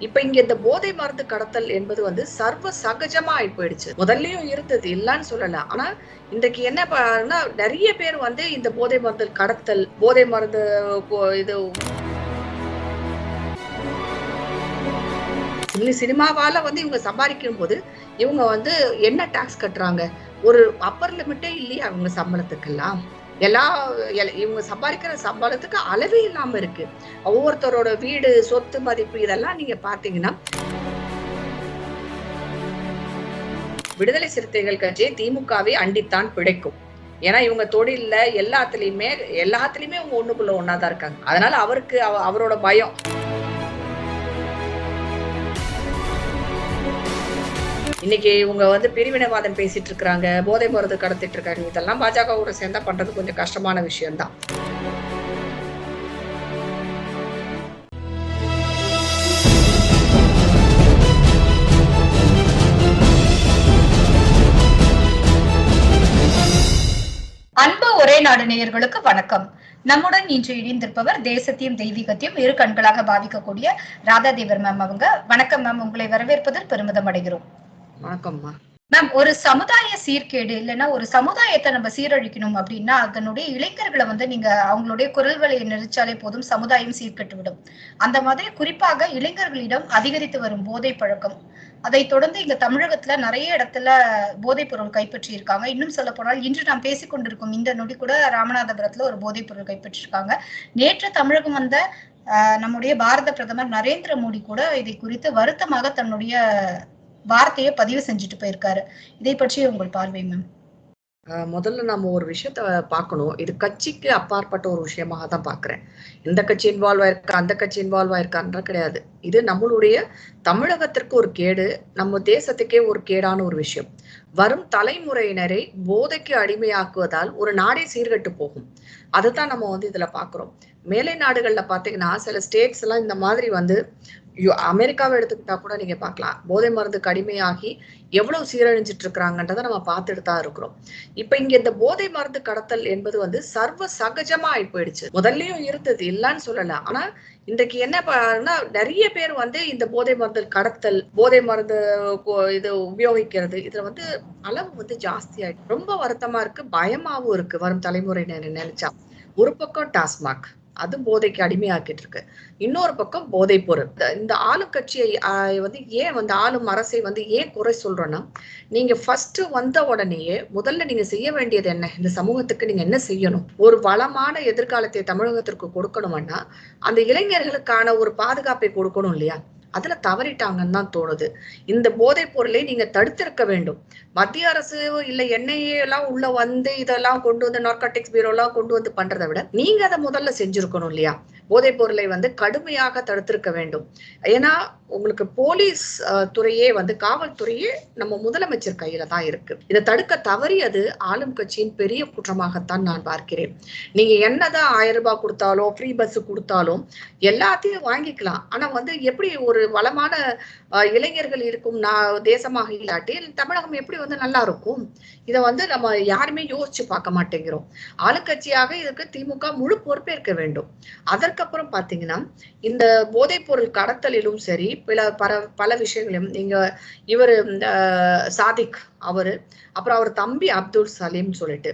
இப்ப இங்க இந்த போதை மருந்து கடத்தல் என்பது வந்து சர்வ சகஜமா ஆகி போயிடுச்சு. முதல்லயும் இருந்தது இல்லைன்னு சொல்லல. ஆனா இன்றைக்கு என்ன பண்ணா நிறைய பேர் வந்து இந்த போதை மருந்து கடத்தல் போதை மருந்து போ- இது சினிமாவால வந்து இவங்க சம்பாதிக்கும் போது இவங்க வந்து என்ன டாக்ஸ் கட்டுறாங்க? ஒரு அப்பர் லிமிட்டே இல்லையா அவங்க சம்பளத்துக்கெல்லாம்? எல்லா இவங்க சம்பாதிக்கிற சம்பளத்துக்கு அளவே இல்லாம இருக்கு. ஒவ்வொருத்தரோட வீடு சொத்து மதிப்பு இதெல்லாம் நீங்க பாத்தீங்கன்னா விடுதலை சிறுத்தைகள் கட்சி திமுகவை அண்டித்தான் பிழைக்கும். ஏன்னா இவங்க தொழில்ல எல்லாத்துலயுமே எல்லாத்துலயுமே இவங்க ஒண்ணுக்குள்ள ஒன்னாதான் இருக்காங்க. அதனால அவருக்கு அவ- அவரோட பயம். இன்னைக்கு இவங்க வந்து பிரிவினைவாதம் பேசிட்டு இருக்காங்க போதை மருந்து கடத்திட்டு இருக்காங்க. இதெல்லாம் பாஜகவோட சேர்ந்தா பண்றது கொஞ்சம் கஷ்டமான விஷயம்தான். அன்பு ஒரே நாடு நேயர்களுக்கு வணக்கம். நம்முடன் இன்று இணைந்திருப்பவர் தேசத்தையும் தெய்வீகத்தையும் இரு கண்களாக பாவிக்கக்கூடிய ராதா தேவர் மேம் அவங்க. வணக்கம் மேம் உங்களை வரவேற்பதில் பெருமிதம் அடைகிறோம். வணக்கம்மா. மேம் ஒரு சமுதாய சீர்கேடு இல்லைன்னா ஒரு சமுதாயத்தை நம்ம சீரழிக்கணும் அப்படின்னா அதனுடைய இளைஞர்களை வந்து நீங்க அவங்களுடைய குரல் வலையை நெரிச்சாலே போதும் சமுதாயம் சீர்கெட்டு விடும். அந்த மாதிரி குறிப்பாக இளைஞர்களிடம் அதிகரித்து வரும் போதை பழக்கம். அதை தொடர்ந்து இங்க தமிழகத்துல நிறைய இடத்துல போதைப் பொருள் கைப்பற்றி இருக்காங்க இன்னும் சொல்ல போனால் இன்று நாம் பேசிக்கொண்டிருக்கும் இந்த நொடி கூட ராமநாதபுரத்துல ஒரு போதைப் பொருள் கைப்பற்றிருக்காங்க. நேற்று தமிழகம் வந்த ஆஹ், நம்முடைய பாரத பிரதமர் நரேந்திர மோடி கூட இதை குறித்து வருத்தமாக தன்னுடைய வார்த்தையை பதிவு செஞ்சுட்டு போயிருக்காரு. இதை பற்றி உங்கள் பார்வை மேம் முதல்ல நம்ம ஒரு விஷயத்த பார்க்கணும். இது கட்சிக்கு அப்பாற்பட்ட ஒரு விஷயமாக தான் பார்க்குறேன். இந்த கட்சி இன்வால்வ் ஆயிருக்கா அந்த கட்சி இன்வால்வ் ஆயிருக்கான்ற கிடையாது. இது நம்மளுடைய தமிழகத்திற்கு ஒரு கேடு நம்ம தேசத்துக்கே ஒரு கேடான ஒரு விஷயம். வரும் தலைமுறையினரை போதைக்கு அடிமையாக்குவதால் ஒரு நாடே சீர்கெட்டு போகும். அதுதான் நம்ம வந்து இதில் பார்க்குறோம். மேலை நாடுகளில் பார்த்தீங்கன்னா சில ஸ்டேட்ஸ் எல்லாம் இந்த மாதிரி வந்து அமெரிக்காவை எடுத்துக்கிட்டா கூட நீங்க பார்க்கலாம். போதை மருந்து கடுமையாகி எவ்வளவு சீரழிஞ்சிட்டு இருக்கிறாங்கன்றதை நம்ம பார்த்துட்டு தான் இருக்கிறோம். இப்ப இங்க இந்த போதை மருந்து கடத்தல் என்பது வந்து சர்வ சகஜமா ஆகி போயிடுச்சு. முதல்லயும் இருந்தது இல்லைன்னு சொல்லல. ஆனா இன்றைக்கு என்ன பண்ணா நிறைய பேர் வந்து இந்த போதை மருந்து கடத்தல் போதை மருந்து இது உபயோகிக்கிறது இதுல வந்து அளவு வந்து ஜாஸ்தி ஆயிடுச்சு. ரொம்ப வருத்தமா இருக்கு. பயமாவும் இருக்கு. வரும் தலைமுறை நினைச்சா. ஒரு பக்கம் டாஸ்மாக். அது போதைக்கு அடிமையாக்கிட்டு இருக்கு இன்னொரு பக்கம் போதை பொருள் இந்த- ஆளும் கட்சியை வந்து ஏன் வந்து ஆளும் அரசை வந்து ஏன் குறை சொல்றோன்னா நீங்க ஃபர்ஸ்ட் வந்த உடனேயே முதல்ல நீங்க செய்ய வேண்டியது என்ன? இந்த சமூகத்துக்கு நீங்க என்ன செய்யணும்? ஒரு வளமான எதிர்காலத்தை தமிழகத்திற்கு கொடுக்கணும்னா அந்த இளைஞர்களுக்கான ஒரு பாதுகாப்பை கொடுக்கணும் இல்லையா? அதுல தவறிட்டாங்கன்னு தான் தோணுது. இந்த போதைப் பொருளை நீங்க தடுத்திருக்க வேண்டும். மத்திய அரசு இல்ல என்ஐஏ எல்லாம் உள்ள வந்து இதெல்லாம் கொண்டு வந்து நார்காட்டிக்ஸ் பீரோ எல்லாம் கொண்டு வந்து பண்றதை விட நீங்க அதை முதல்ல செஞ்சிருக்கணும் இல்லையா? போதைப் பொருளை வந்து கடுமையாக தடுத்திருக்க வேண்டும். ஏன்னா உங்களுக்கு போலீஸ் துறையே வந்து காவல்துறையே நம்ம முதலமைச்சர் கையில தான் இருக்கு. இதை தடுக்க தவறியது ஆளும் கட்சியின் பெரிய குற்றமாகத்தான் நான் பார்க்கிறேன். நீங்க என்னதான் ஆயிரம் ரூபாய் கொடுத்தாலும் ஃப்ரீ பஸ் கொடுத்தாலும் எல்லாத்தையும் வாங்கிக்கலாம். ஆனா வந்து எப்படி ஒரு வளமான இளைஞர்கள் இருக்கும் நான் தேசமாக இல்லாட்டி தமிழகம் எப்படி வந்து நல்லா இருக்கும்? இதை வந்து நம்ம யாருமே யோசிச்சு பார்க்க மாட்டேங்கிறோம். ஆளுங்கட்சியாக இதுக்கு திமுக முழு பொறுப்பேற்க வேண்டும். அதற்கு அதற்கப்புறம் பாத்தீங்கன்னா இந்த போதைப் பொருள் கடத்தலிலும் சரி பல பல பல விஷயங்களையும் நீங்க இவர் சாதிக் அவரு அப்புறம் அவர் தம்பி அப்துல் சலீம் சொல்லிட்டு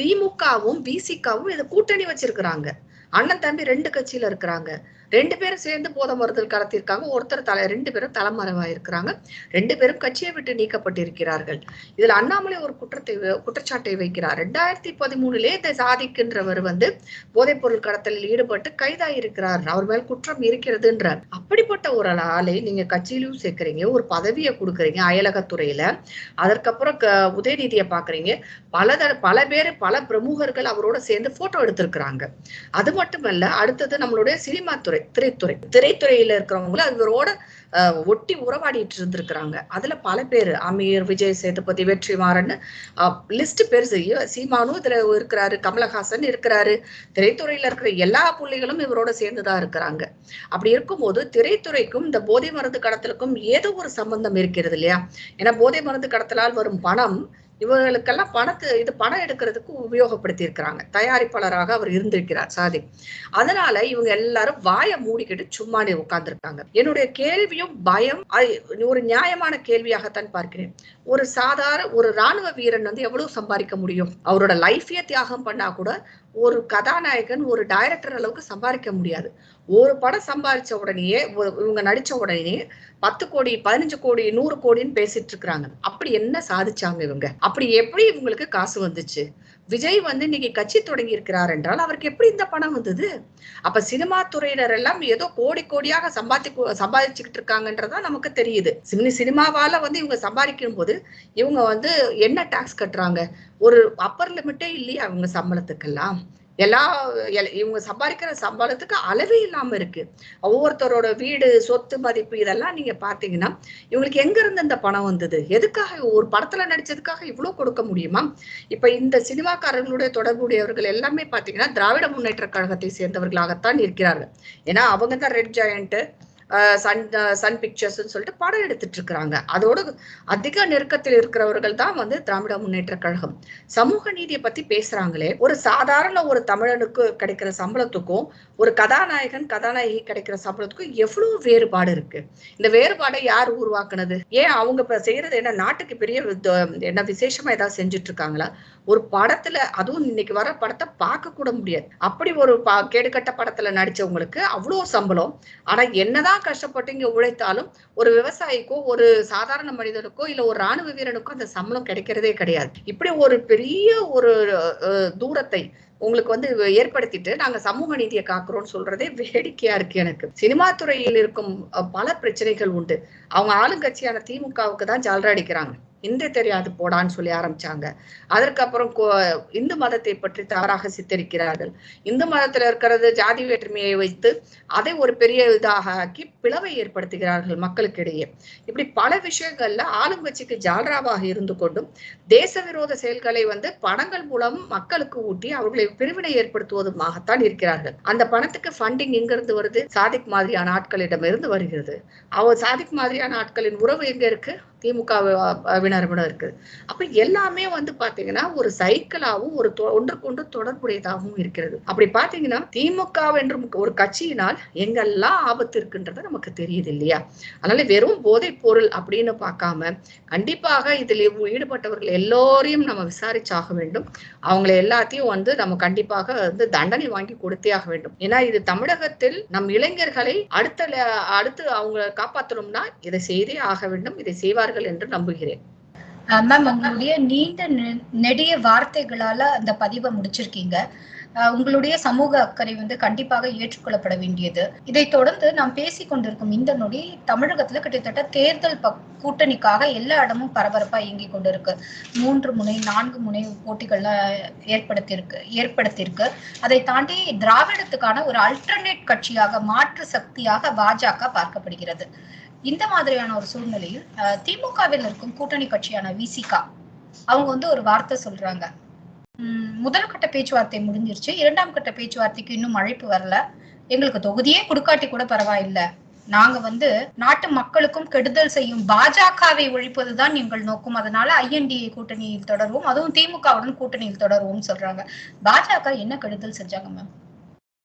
திமுகவும் பிசிகாவும் இதை கூட்டணி வச்சிருக்கிறாங்க. அண்ணன் தம்பி ரெண்டு கட்சியில இருக்கிறாங்க. ரெண்டு பேரும் சேர்ந்து போதை மருந்தல் கடத்தியிருக்காங்க ஒருத்தர் தலை ரெண்டு பேரும் தலைமறைவாயிருக்கிறாங்க. ரெண்டு பேரும் கட்சியை விட்டு நீக்கப்பட்டிருக்கிறார்கள். இதுல அண்ணாமலை ஒரு குற்றத்தை குற்றச்சாட்டை வைக்கிறார். ரெண்டாயிரத்தி பதிமூணுலே இந்த சாதிக்கின்றவர் வந்து போதைப் பொருள் கடத்தலில் ஈடுபட்டு கைதாயிருக்கிறார். அவர் மேல் குற்றம் இருக்கிறதுன்றார். அப்படிப்பட்ட ஒரு ஆளை நீங்க கட்சியிலும் சேர்க்கிறீங்க ஒரு பதவியை கொடுக்குறீங்க அயலகத்துறையில. அதற்கப்புறம் க- உதயநிதியை பாக்குறீங்க பல தட பல பேர் பல பிரமுகர்கள் அவரோட சேர்ந்து போட்டோ எடுத்திருக்கிறாங்க. அது மட்டுமல்ல அடுத்தது நம்மளுடைய சினிமா துறை திரைத்துறை. திரைத்துறையில இருக்கிறவங்களும் அவரோட ஒட்டி உறவாடிட்டு இருந்திருக்கிறாங்க. அதுல பல பேர் அமீர் விஜய் சேதுபதி வெற்றிமாறன் லிஸ்ட் பெருசு. சீமானும் இதுல இருக்கிறாரு கமலஹாசன் இருக்கிறாரு. திரைத்துறையில இருக்கிற எல்லா புள்ளிகளும் இவரோட சேர்ந்துதான் இருக்கிறாங்க. அப்படி இருக்கும்போது திரைத்துறைக்கும் இந்த போதை மருந்து கடத்தலுக்கும் ஏதோ ஒரு சம்பந்தம் இருக்கிறது இல்லையா? ஏன்னா போதை மருந்து கடத்தலால் வரும் பணம் இவர்களுக்கெல்லாம் பணத்து இது பணம் எடுக்கிறதுக்கு உபயோகப்படுத்தி இருக்கிறாங்க தயாரிப்பாளராக அவர் இருந்திருக்கிறார் சாதிக். அதனால இவங்க எல்லாரும் வாயை மூடிக்கிட்டு சும்மா உட்கார்ந்துருக்காங்க. என்னுடைய கேள்வியும் பயம் ஒரு நியாயமான கேள்வியாகத்தான் பார்க்கிறேன். ஒரு சாதாரண ஒரு ராணுவ வீரன் வந்து எவ்வளவு சம்பாதிக்க முடியும்? அவரோட லைஃபையே தியாகம் பண்ணா கூட ஒரு கதாநாயகன் ஒரு டைரக்டர் அளவுக்கு சம்பாதிக்க முடியாது. ஒரு படம் சம்பாதிச்ச உடனேயே இவங்க நடிச்ச உடனே பத்து கோடி பதினஞ்சு கோடி நூறு கோடின்னு பேசிட்டு இருக்கிறாங்க. அப்படி என்ன சாதிச்சாங்க இவங்க? அப்படி எப்படி இவங்களுக்கு காசு வந்துச்சு? விஜய் வந்து இன்னைக்கு கட்சி தொடங்கி இருக்கிறார் என்றால் அவருக்கு எப்படி இந்த பணம் வந்தது? அப்ப சினிமா துறையினர் எல்லாம் ஏதோ கோடி கோடியாக சம்பாதி சம்பாதிச்சுக்கிட்டு இருக்காங்கன்றதா நமக்கு தெரியுது. சினிமாவால வந்து இவங்க சம்பாதிக்கும் போது இவங்க வந்து என்ன டாக்ஸ் கட்டுறாங்க? ஒரு அப்பர் லிமிட்டே இல்லையா அவங்க சம்பளத்துக்கெல்லாம்? எல்லா இவங்க சம்பாதிக்கிற சம்பளத்துக்கு அளவே இல்லாம இருக்கு. ஒவ்வொருத்தரோட வீடு சொத்து மதிப்பு இதெல்லாம் நீங்க பாத்தீங்கன்னா இவங்களுக்கு எங்க இருந்து இந்த பணம் வந்தது? எதுக்காக ஒரு படத்துல நடிச்சதுக்காக இவ்வளவு கொடுக்க முடியுமா? இப்ப இந்த சினிமாக்காரர்களுடைய தொடர்புடையவர்கள் எல்லாமே பாத்தீங்கன்னா திராவிட முன்னேற்ற கழகத்தை சேர்ந்தவர்களாகத்தான் இருக்கிறார்கள். ஏன்னா அவங்க தான் ரெட் ஜாயிண்ட்டு. சன் சன் பிக்சர்ஸ்ன்னு சொல்லிட்டு படம் எடுத்துட்டு இருக்கிறாங்க அதோட அதிக நெருக்கத்தில் இருக்கிறவர்கள் தான் வந்து திராவிட முன்னேற்ற கழகம். சமூக நீதியை பத்தி பேசுறாங்களே ஒரு சாதாரண ஒரு தமிழனுக்கு கிடைக்கிற சம்பளத்துக்கும் ஒரு கதாநாயகன் கதாநாயகி கிடைக்கிற சம்பளத்துக்கும் எவ்வளவு வேறுபாடு இருக்கு? இந்த வேறுபாடை யார் உருவாக்குனது? ஏன் அவங்க இப்ப செய்யறது என்ன நாட்டுக்கு பெரிய என்ன விசேஷமா ஏதாவது செஞ்சுட்டு இருக்காங்களா ஒரு படத்துல அதுவும் இன்னைக்கு வர படத்தை பார்க்க கூட முடியாது. அப்படி ஒரு பா கேடுகட்ட படத்துல நடிச்சவங்களுக்கு அவ்வளோ சம்பளம். ஆனா என்னதான் கஷ்டப்பட்டு இங்க உழைத்தாலும் ஒரு விவசாயிக்கோ ஒரு சாதாரண மனிதனுக்கோ இல்ல ஒரு ராணுவ வீரனுக்கோ அந்த சம்பளம் கிடைக்கிறதே கிடையாது. இப்படி ஒரு பெரிய ஒரு தூரத்தை உங்களுக்கு வந்து ஏற்படுத்திட்டு நாங்க சமூக நீதியை காக்குறோம்னு சொல்றதே வேடிக்கையா இருக்கு எனக்கு. சினிமா துறையில் இருக்கும் பல பிரச்சனைகள் உண்டு. அவங்க ஆளுங்கட்சியான திமுகவுக்கு தான் ஜால்ரா அடிக்கிறாங்க. இந்து தெரியாது போடான்னு சொல்லி ஆரம்பிச்சாங்க. அதற்கப்புறம் கோ- இந்து மதத்தை பற்றி தவறாக சித்தரிக்கிறார்கள். இந்து மதத்துல இருக்கிறது ஜாதி வேற்றுமையை வைத்து அதை ஒரு பெரிய இதாக ஆக்கி பிளவை ஏற்படுத்துகிறார்கள் மக்களுக்கிடையே. இப்படி பல விஷயங்கள்ல ஆளுங்கட்சிக்கு ஜால்ராவாக இருந்து கொண்டும் தேச விரோத செயல்களை வந்து படங்கள் மூலம் மக்களுக்கு ஊட்டி அவர்களை பிரிவினை ஏற்படுத்துவதுமாகத்தான் இருக்கிறார்கள். அந்த பணத்துக்கு ஃபண்டிங் எங்கிருந்து வருது? சாதிக் மாதிரியான ஆட்களிடமிருந்து வருகிறது. அவர் சாதிக் மாதிரியான ஆட்களின் உறவு எங்க இருக்கு? திமுக வினரிடம் இருக்குது அப்ப எல்லாமே வந்து பாத்தீங்கன்னா ஒரு சைக்கிளாவும் ஒரு ஒன்றுக்கொன்று தொடர்புடையதாகவும் இருக்கிறது. அப்படி பாத்தீங்கன்னா திமுக என்றும் ஒரு கட்சியினால் எங்கெல்லாம் ஆபத்து இருக்குன்றது நமக்கு தெரியுது இல்லையா? அதனால வெறும் போதைப் பொருள் அப்படின்னு பார்க்காம கண்டிப்பாக இதில் ஈடுபட்டவர்கள் எல்லோரையும் நம்ம விசாரிச்சாக வேண்டும். அவங்களை எல்லாத்தையும் வந்து நம்ம கண்டிப்பாக வந்து தண்டனை வாங்கி கொடுத்தே ஆக வேண்டும். ஏன்னா இது தமிழகத்தில் நம் இளைஞர்களை அடுத்த அடுத்து அவங்க காப்பாற்றணும்னா இதை செய்தே ஆக வேண்டும் இதை செய்வார்கள் என்று நம்புகிறேன். மேம் உங்களுடைய நீண்ட நெ- நெடிய வார்த்தைகளால அந்த பதிவை முடிச்சிருக்கீங்க. உங்களுடைய சமூக அக்கறை வந்து கண்டிப்பாக ஏற்றுக்கொள்ளப்பட வேண்டியது. இதை தொடர்ந்து நாம் பேசிக் கொண்டிருக்கும் இந்த நொடி தமிழகத்துல கிட்டத்தட்ட தேர்தல் கூட்டணிக்காக எல்லா இடமும் பரபரப்பா இயங்கிக் கொண்டிருக்கு. மூன்று முனை நான்கு முனை போட்டிகள்லாம் ஏற்படுத்தியிருக்கு ஏற்படுத்தியிருக்கு. அதை தாண்டி திராவிடத்துக்கான ஒரு அல்டர்னேட் கட்சியாக மாற்று சக்தியாக பாஜக பார்க்கப்படுகிறது. இந்த மாதிரியான ஒரு சூழ்நிலையில் திமுகவில் இருக்கும் கூட்டணி கட்சியான விசிகா அவங்க வந்து ஒரு வார்த்தை சொல்றாங்க. முதல் கட்ட பேச்சுவார்த்தை முடிஞ்சிருச்சு. இரண்டாம் கட்ட பேச்சுவார்த்தைக்கு இன்னும் அழைப்பு வரல. எங்களுக்கு தொகுதியே கொடுக்காட்டி கூட பரவாயில்ல. நாங்க வந்து நாட்டு மக்களுக்கும் கெடுதல் செய்யும் பாஜகவை ஒழிப்பதுதான் எங்கள் நோக்கம். அதனால ஐஎன்டிஏ கூட்டணியில் தொடருவோம். அதுவும் திமுகவுடன் கூட்டணியில் தொடருவோம் சொல்றாங்க. பாஜக என்ன கெடுதல் செஞ்சாங்க மேம்?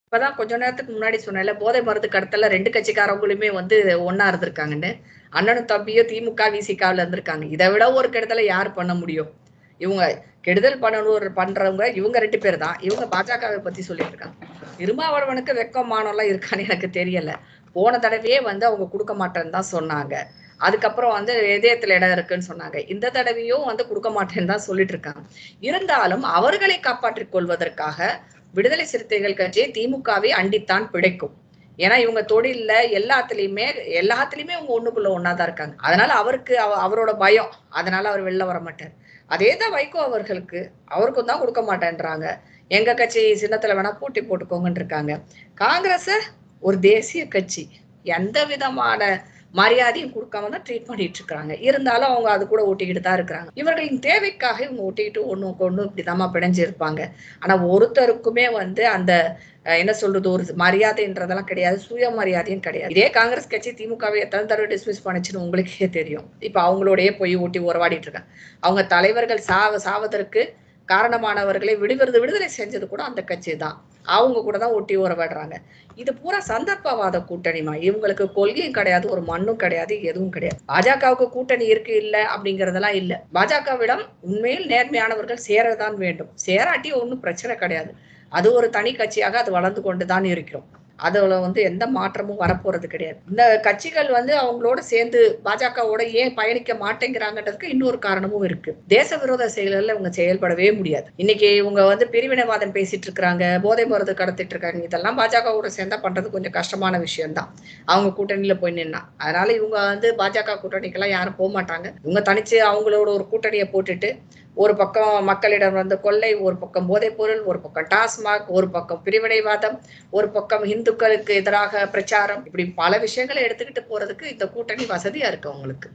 இப்பதான் கொஞ்ச நேரத்துக்கு முன்னாடி சொன்னேன்ல போதை மருந்து கடத்தல ரெண்டு கட்சிக்காரங்களுமே வந்து ஒன்னா இருந்திருக்காங்கன்னு. அண்ணனும் தம்பியும் திமுக விசிகாவில இருந்திருக்காங்க. இதை விட ஒரு கெடுதலை யார் பண்ண முடியும்? இவங்க கெடுதல் பண்ணணும் பண்றவங்க இவங்க ரெண்டு பேர் தான். இவங்க பாஜகவை பத்தி சொல்லிட்டு இருக்காங்க. திருமாவளவனுக்கு வெக்கம் மானம்லாம் இருக்கான்னு எனக்கு தெரியல. போன தடவையே வந்து அவங்க கொடுக்க மாட்டேன்னு தான் சொன்னாங்க. அதுக்கப்புறம் வந்து இதயத்துல இடம் இருக்குன்னு சொன்னாங்க. இந்த தடவையும் வந்து கொடுக்க மாட்டேன்னு தான் சொல்லிட்டு இருக்காங்க. இருந்தாலும் அவர்களை காப்பாற்றிக் கொள்வதற்காக விடுதலை சிறுத்தைகள் கட்சியை திமுகவை அண்டித்தான் பிழைக்கும். ஏன்னா இவங்க தொழில்ல எல்லாத்துலயுமே எல்லாத்துலயுமே அவங்க ஒண்ணுக்குள்ள ஒன்னாதான் இருக்காங்க. அதனால அவருக்கு அவ- அவரோட பயம். அதனால அவர் வெளில வர மாட்டார். அதே தான் வைகோ அவர்களுக்கு. அவருக்கும் தான் கொடுக்க மாட்டேன்றாங்க. எங்க கட்சி சின்னத்துல வேணா பூட்டி போட்டுக்கோங்கன்னு இருக்காங்க காங்கிரஸ் ஒரு தேசிய கட்சி. எந்த விதமான மரியாதையும் கொடுக்காம தான் ட்ரீட் பண்ணிட்டு இருக்காங்க இருந்தாலும் அவங்க அது கூட ஒட்டிக்கிட்டு தான் இருக்கிறாங்க. இவர்களின் தேவைக்காக இவங்க ஒட்டிக்கிட்டு ஒன்றும் ஒண்ணு இப்படிதாம்மா பிணைஞ்சு இருப்பாங்க. ஆனா ஒருத்தருக்குமே வந்து அந்த என்ன சொல்றது ஒரு மரியாதைன்றதெல்லாம் கிடையாது சுயமரியாதையும் கிடையாது. இதே காங்கிரஸ் கட்சி திமுகவை எத்தனை தடவை டிஸ்மிஸ் பண்ணுச்சுன்னு உங்களுக்கே தெரியும். இப்ப அவங்களோடயே போய் ஊட்டி உறவாடிட்டு இருக்காங்க. அவங்க தலைவர்கள் சாவ சாவதற்கு காரணமானவர்களை விடுவிறது விடுதலை செஞ்சது கூட அந்த கட்சி தான். அவங்க கூட தான் ஒட்டி உறவாடுறாங்க. இது பூரா சந்தர்ப்பவாத கூட்டணிமா இவங்களுக்கு கொள்கையும் கிடையாது ஒரு மண்ணும் கிடையாது எதுவும் கிடையாது. பாஜகவுக்கு கூட்டணி இருக்கு இல்ல அப்படிங்கறதெல்லாம் இல்ல. பாஜகவிடம் உண்மையில் நேர்மையானவர்கள் சேரதான் வேண்டும். சேராட்டி ஒன்றும் பிரச்சனை கிடையாது. அது ஒரு தனி கட்சியாக அது வளர்ந்து கொண்டு தான் இருக்கிறோம். அதில் வந்து எந்த மாற்றமும் வரப்போறது கிடையாது. இந்த கட்சிகள் வந்து அவங்களோட சேர்ந்து பாஜகவோட ஏன் பயணிக்க மாட்டேங்கிறாங்கன்றதுக்கு இன்னொரு காரணமும் இருக்கு. தேச விரோத செயல்களில் இவங்க செயல்படவே முடியாது. இன்னைக்கு இவங்க வந்து பிரிவினைவாதம் பேசிட்டு இருக்காங்க போதை மருந்து கடத்திட்டு இருக்காங்க. இதெல்லாம் பாஜகவோட சேர்ந்தா பண்றது கொஞ்சம் கஷ்டமான விஷயம்தான். அவங்க கூட்டணியில போய் நின்னா. அதனால இவங்க வந்து பாஜக கூட்டணிக்கெல்லாம் யாரும் போக மாட்டாங்க. இவங்க தனிச்சு அவங்களோட ஒரு கூட்டணியை போட்டுட்டு ஒரு பக்கம் மக்களிடம் வந்து கொள்ளை ஒரு பக்கம் போதைப் பொருள் ஒரு பக்கம் டாஸ்மாக் ஒரு பக்கம் பிரிவினைவாதம் ஒரு பக்கம் இந்துக்களுக்கு எதிராக பிரச்சாரம். இப்படி பல விஷயங்களை எடுத்துக்கிட்டு போறதுக்கு இந்த கூட்டணி வசதியா இருக்கு அவங்களுக்கு.